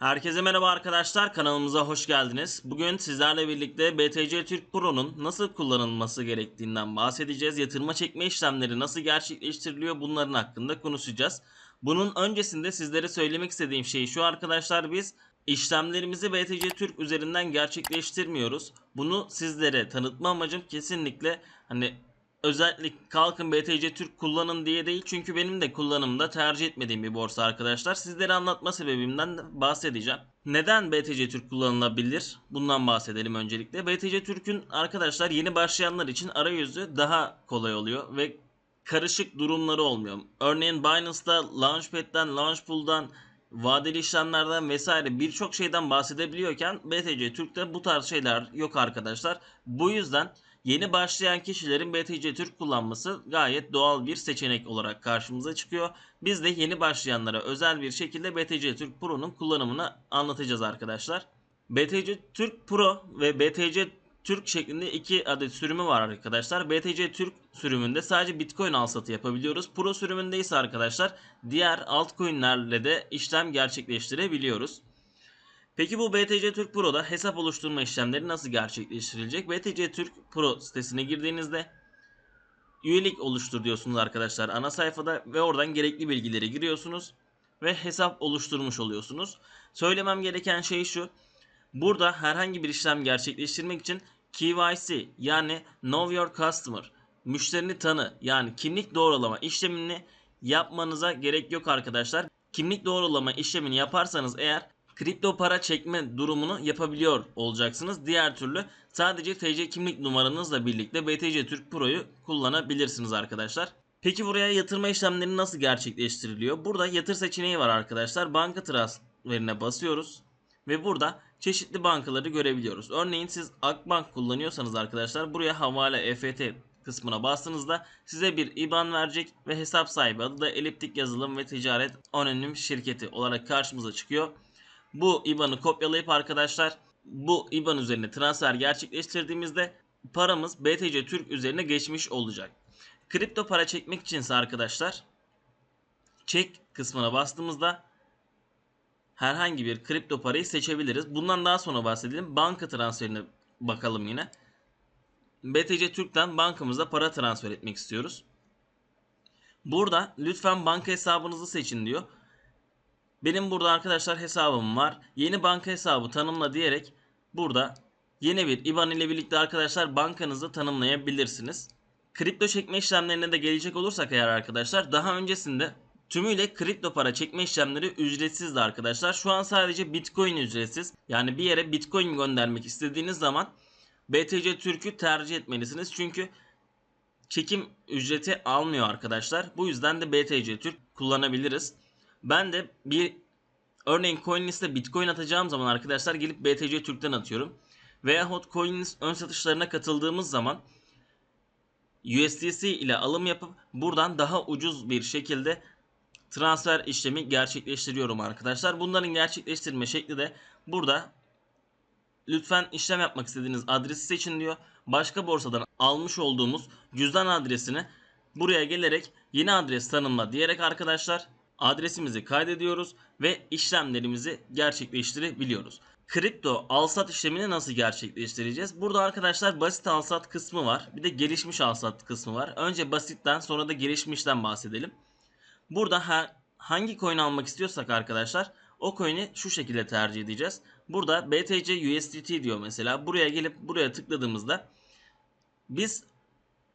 Herkese merhaba arkadaşlar kanalımıza hoş geldiniz. Bugün sizlerle birlikte BTC Türk Pro'nun nasıl kullanılması gerektiğinden bahsedeceğiz. Yatırma çekme işlemleri nasıl gerçekleştiriliyor bunların hakkında konuşacağız. Bunun öncesinde sizlere söylemek istediğim şey şu arkadaşlar biz işlemlerimizi BTC Türk üzerinden gerçekleştirmiyoruz. Bunu sizlere tanıtma amacım kesinlikle hani özellikle kalkın BTC Türk kullanın diye değil çünkü benim de kullanımda tercih etmediğim bir borsa arkadaşlar. Sizlere anlatma sebebimden de bahsedeceğim. Neden BTC Türk kullanılabilir? Bundan bahsedelim öncelikle. BTC Türk'ün arkadaşlar yeni başlayanlar için arayüzü daha kolay oluyor ve karışık durumları olmuyor. Örneğin Binance'da Launchpad'den, Launchpool'dan, vadeli işlemlerden vesaire birçok şeyden bahsedebiliyorken BTC Türk'te bu tarz şeyler yok arkadaşlar. Bu yüzden yeni başlayan kişilerin BTC Türk kullanması gayet doğal bir seçenek olarak karşımıza çıkıyor. Biz de yeni başlayanlara özel bir şekilde BTC Türk Pro'nun kullanımını anlatacağız arkadaşlar. BTC Türk Pro ve BTC Türk şeklinde iki adet sürümü var arkadaşlar. BTC Türk sürümünde sadece Bitcoin al satı yapabiliyoruz. Pro sürümünde ise arkadaşlar diğer altcoin'lerle de işlem gerçekleştirebiliyoruz. Peki bu BTC Türk Pro'da hesap oluşturma işlemleri nasıl gerçekleştirilecek? BTC Türk Pro sitesine girdiğinizde üyelik oluştur diyorsunuz arkadaşlar ana sayfada ve oradan gerekli bilgileri giriyorsunuz ve hesap oluşturmuş oluyorsunuz. Söylemem gereken şey şu. Burada herhangi bir işlem gerçekleştirmek için KYC yani Know Your Customer müşterini tanı yani kimlik doğrulama işlemini yapmanıza gerek yok arkadaşlar. Kimlik doğrulama işlemini yaparsanız eğer kripto para çekme durumunu yapabiliyor olacaksınız. Diğer türlü sadece TC kimlik numaranızla birlikte BTC Türk Pro'yu kullanabilirsiniz arkadaşlar. Peki buraya yatırma işlemleri nasıl gerçekleştiriliyor? Burada yatır seçeneği var arkadaşlar. Banka transferine basıyoruz ve burada çeşitli bankaları görebiliyoruz. Örneğin siz Akbank kullanıyorsanız arkadaşlar buraya havale EFT kısmına bastığınızda size bir IBAN verecek ve hesap sahibi adı da Eliptik Yazılım ve Ticaret Anonim Şirketi olarak karşımıza çıkıyor. Bu IBAN'ı kopyalayıp arkadaşlar bu IBAN üzerine transfer gerçekleştirdiğimizde paramız BTC Türk üzerine geçmiş olacak. Kripto para çekmek içinse arkadaşlar çek kısmına bastığımızda herhangi bir kripto parayı seçebiliriz. Bundan daha sonra bahsedelim. Banka transferine bakalım yine. BTC Türk'ten bankamıza para transfer etmek istiyoruz. Burada lütfen banka hesabınızı seçin diyor. Benim burada arkadaşlar hesabım var. Yeni banka hesabı tanımla diyerek burada yeni bir IBAN ile birlikte arkadaşlar bankanızı tanımlayabilirsiniz. Kripto çekme işlemlerine de gelecek olursak eğer arkadaşlar daha öncesinde tümüyle kripto para çekme işlemleri ücretsizdi arkadaşlar. Şu an sadece Bitcoin ücretsiz. Yani bir yere Bitcoin göndermek istediğiniz zaman BTC Türk'ü tercih etmelisiniz. Çünkü çekim ücreti almıyor arkadaşlar. Bu yüzden de BTC Türk kullanabiliriz. Ben de bir örneğin CoinList'e Bitcoin atacağım zaman arkadaşlar gelip BTC Türk'ten atıyorum. Veyahut CoinList ön satışlarına katıldığımız zaman USDC ile alım yapıp buradan daha ucuz bir şekilde transfer işlemi gerçekleştiriyorum arkadaşlar. Bunların gerçekleştirme şekli de burada lütfen işlem yapmak istediğiniz adresi seçin diyor. Başka borsadan almış olduğumuz cüzdan adresini buraya gelerek yeni adres tanımla diyerek arkadaşlar adresimizi kaydediyoruz ve işlemlerimizi gerçekleştirebiliyoruz. Kripto alsat işlemini nasıl gerçekleştireceğiz? Burada arkadaşlar basit alsat kısmı var. Bir de gelişmiş alsat kısmı var. Önce basitten sonra da gelişmişten bahsedelim. Burada hangi coin almak istiyorsak arkadaşlar o coin'i şu şekilde tercih edeceğiz. Burada BTC USDT diyor mesela. Buraya gelip buraya tıkladığımızda biz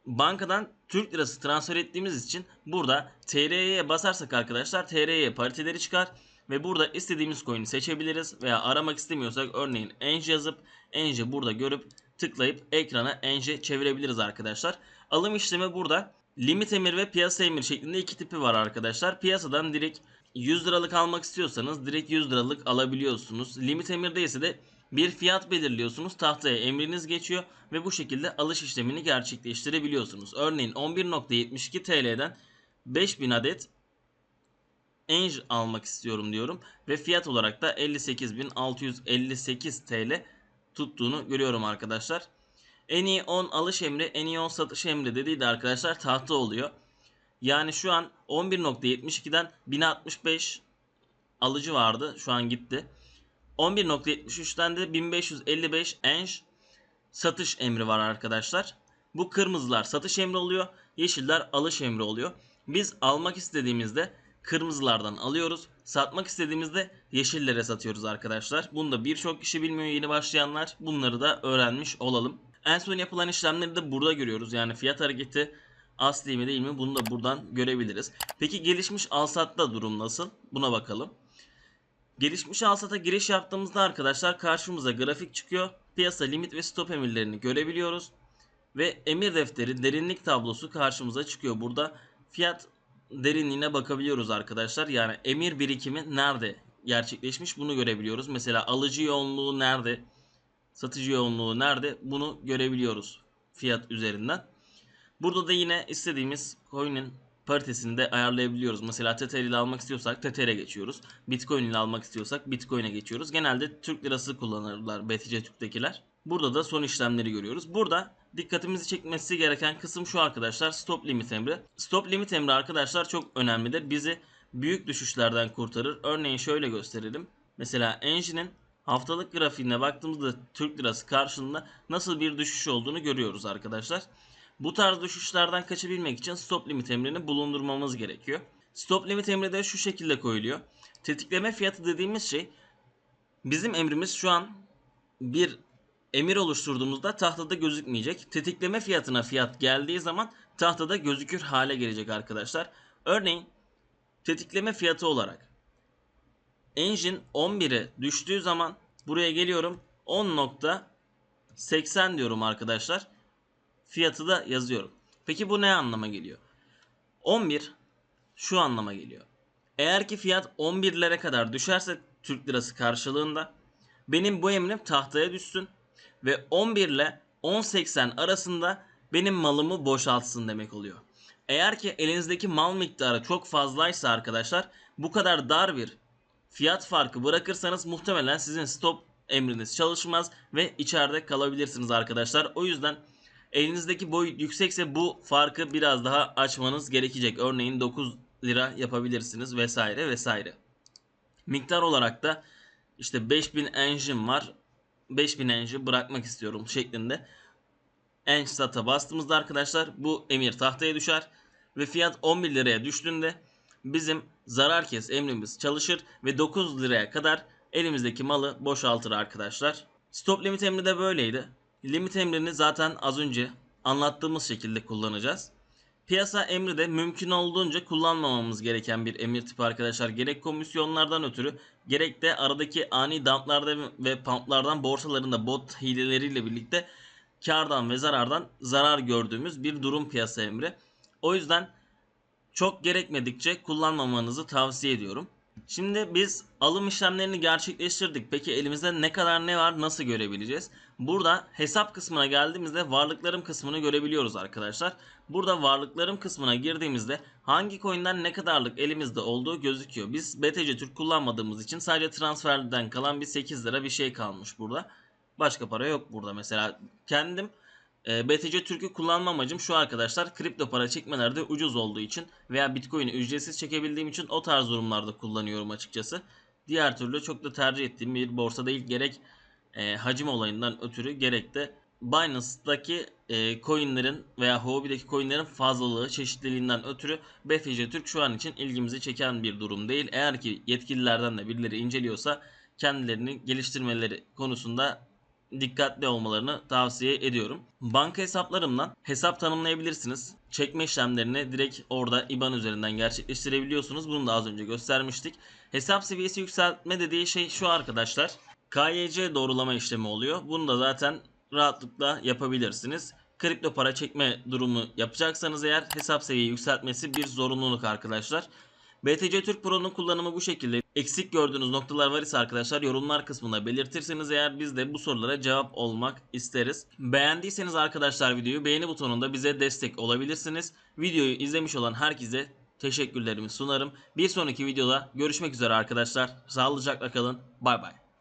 bankadan Türk lirası transfer ettiğimiz için burada TR'ye basarsak arkadaşlar TR'ye pariteleri çıkar ve burada istediğimiz coin'i seçebiliriz veya aramak istemiyorsak örneğin Enj yazıp Enj'i burada görüp tıklayıp ekrana Enj'e çevirebiliriz arkadaşlar. Alım işlemi burada limit emir ve piyasa emir şeklinde iki tipi var arkadaşlar. Piyasadan direkt 100 liralık almak istiyorsanız direkt 100 liralık alabiliyorsunuz. Limit emirde ise de bir fiyat belirliyorsunuz. Tahtaya emriniz geçiyor ve bu şekilde alış işlemini gerçekleştirebiliyorsunuz. Örneğin 11.72 TL'den 5000 adet Enj almak istiyorum diyorum ve fiyat olarak da 58.658 TL tuttuğunu görüyorum arkadaşlar. En iyi 10 alış emri, en iyi 10 satış emri dediği de arkadaşlar tahta oluyor. Yani şu an 11.72'den 1065 alıcı vardı. Şu an gitti. 11.73'ten de 1555 enj satış emri var arkadaşlar. Bu kırmızılar satış emri oluyor. Yeşiller alış emri oluyor. Biz almak istediğimizde kırmızılardan alıyoruz. Satmak istediğimizde yeşillere satıyoruz arkadaşlar. Bunu da birçok kişi bilmiyor yeni başlayanlar. Bunları da öğrenmiş olalım. En son yapılan işlemleri de burada görüyoruz. Yani fiyat hareketi asli mi değil mi bunu da buradan görebiliriz. Peki gelişmiş alsatta durum nasıl? Buna bakalım. Gelişmiş alsata giriş yaptığımızda arkadaşlar karşımıza grafik çıkıyor. Piyasa limit ve stop emirlerini görebiliyoruz. Ve emir defteri derinlik tablosu karşımıza çıkıyor. Burada fiyat derinliğine bakabiliyoruz arkadaşlar. Yani emir birikimi nerede gerçekleşmiş bunu görebiliyoruz. Mesela alıcı yoğunluğu nerede, satıcı yoğunluğu nerede bunu görebiliyoruz fiyat üzerinden. Burada da yine istediğimiz coin'in paritesini de ayarlayabiliyoruz. Mesela Tether ile almak istiyorsak Tether'e geçiyoruz. Bitcoin ile almak istiyorsak Bitcoin'e geçiyoruz. Genelde Türk lirası kullanırlar BTC Türk'tekiler. Burada da son işlemleri görüyoruz. Burada dikkatimizi çekmesi gereken kısım şu arkadaşlar. Stop limit emri. Stop limit emri arkadaşlar çok önemlidir. Bizi büyük düşüşlerden kurtarır. Örneğin şöyle gösterelim. Mesela Engine'in haftalık grafiğine baktığımızda Türk lirası karşılığında nasıl bir düşüş olduğunu görüyoruz arkadaşlar. Bu tarz düşüşlerden kaçabilmek için stop limit emrini bulundurmamız gerekiyor. Stop limit emri de şu şekilde koyuluyor. Tetikleme fiyatı dediğimiz şey bizim emrimiz şu an bir emir oluşturduğumuzda tahtada gözükmeyecek. Tetikleme fiyatına fiyat geldiği zaman tahtada gözükür hale gelecek arkadaşlar. Örneğin tetikleme fiyatı olarak engine 11'e düştüğü zaman buraya geliyorum 10.80 diyorum arkadaşlar. Fiyatı da yazıyorum. Peki bu ne anlama geliyor? 11 şu anlama geliyor. Eğer ki fiyat 11'lere kadar düşerse Türk lirası karşılığında benim bu emrim tahtaya düşsün ve 11 ile 10.80 arasında benim malımı boşaltsın demek oluyor. Eğer ki elinizdeki mal miktarı çok fazlaysa arkadaşlar bu kadar dar bir fiyat farkı bırakırsanız muhtemelen sizin stop emriniz çalışmaz ve içeride kalabilirsiniz arkadaşlar. O yüzden elinizdeki boy yüksekse bu farkı biraz daha açmanız gerekecek. Örneğin 9 lira yapabilirsiniz vesaire vesaire. Miktar olarak da işte 5000 engine var. 5000 engine bırakmak istiyorum şeklinde. Ench sata bastığımızda arkadaşlar bu emir tahtaya düşer ve fiyat 11 liraya düştüğünde bizim zarar kes emrimiz çalışır ve 9 liraya kadar elimizdeki malı boşaltır arkadaşlar. Stop limit emri de böyleydi. Limit emrini zaten az önce anlattığımız şekilde kullanacağız. Piyasa emri de mümkün olduğunca kullanmamamız gereken bir emir tipi arkadaşlar. Gerek komisyonlardan ötürü gerek de aradaki ani dumplarda ve pumplardan borsalarında bot hileleriyle birlikte kardan ve zarardan zarar gördüğümüz bir durum piyasa emri. O yüzden çok gerekmedikçe kullanmamanızı tavsiye ediyorum. Şimdi biz alım işlemlerini gerçekleştirdik. Peki elimizde ne kadar ne var nasıl görebileceğiz? Burada hesap kısmına geldiğimizde varlıklarım kısmını görebiliyoruz arkadaşlar. Burada varlıklarım kısmına girdiğimizde hangi coin'den ne kadarlık elimizde olduğu gözüküyor. Biz BTC Türk kullanmadığımız için sadece transferden kalan bir 8 lira bir şey kalmış burada. Başka para yok burada mesela. Kendim e, BTC Türk'ü kullanma amacım şu arkadaşlar. Kripto para çekmelerde ucuz olduğu için veya Bitcoin'i ücretsiz çekebildiğim için o tarz durumlarda kullanıyorum açıkçası. Diğer türlü çok da tercih ettiğim bir borsa değil. Gerek e, hacim olayından ötürü gerek de Binance'daki e, coinlerin veya Huobi'deki coinlerin fazlalığı, çeşitliliğinden ötürü BTC Türk şu an için ilgimizi çeken bir durum değil. Eğer ki yetkililerden de birileri inceliyorsa kendilerini geliştirmeleri konusunda dikkatli olmalarını tavsiye ediyorum. Banka hesaplarımdan hesap tanımlayabilirsiniz. Çekme işlemlerini direkt orada IBAN üzerinden gerçekleştirebiliyorsunuz. Bunu da az önce göstermiştik. Hesap seviyesi yükseltme dediği şey şu arkadaşlar. KYC doğrulama işlemi oluyor. Bunu da zaten rahatlıkla yapabilirsiniz. Kripto para çekme durumu yapacaksanız eğer hesap seviye yükseltmesi bir zorunluluk arkadaşlar. BTC Türk Pro'nun kullanımı bu şekilde. Eksik gördüğünüz noktalar var ise arkadaşlar yorumlar kısmına belirtirseniz eğer biz de bu sorulara cevap olmak isteriz. Beğendiyseniz arkadaşlar videoyu beğeni butonunda bize destek olabilirsiniz. Videoyu izlemiş olan herkese teşekkürlerimi sunarım. Bir sonraki videoda görüşmek üzere arkadaşlar. Sağlıcakla kalın. Bay bay.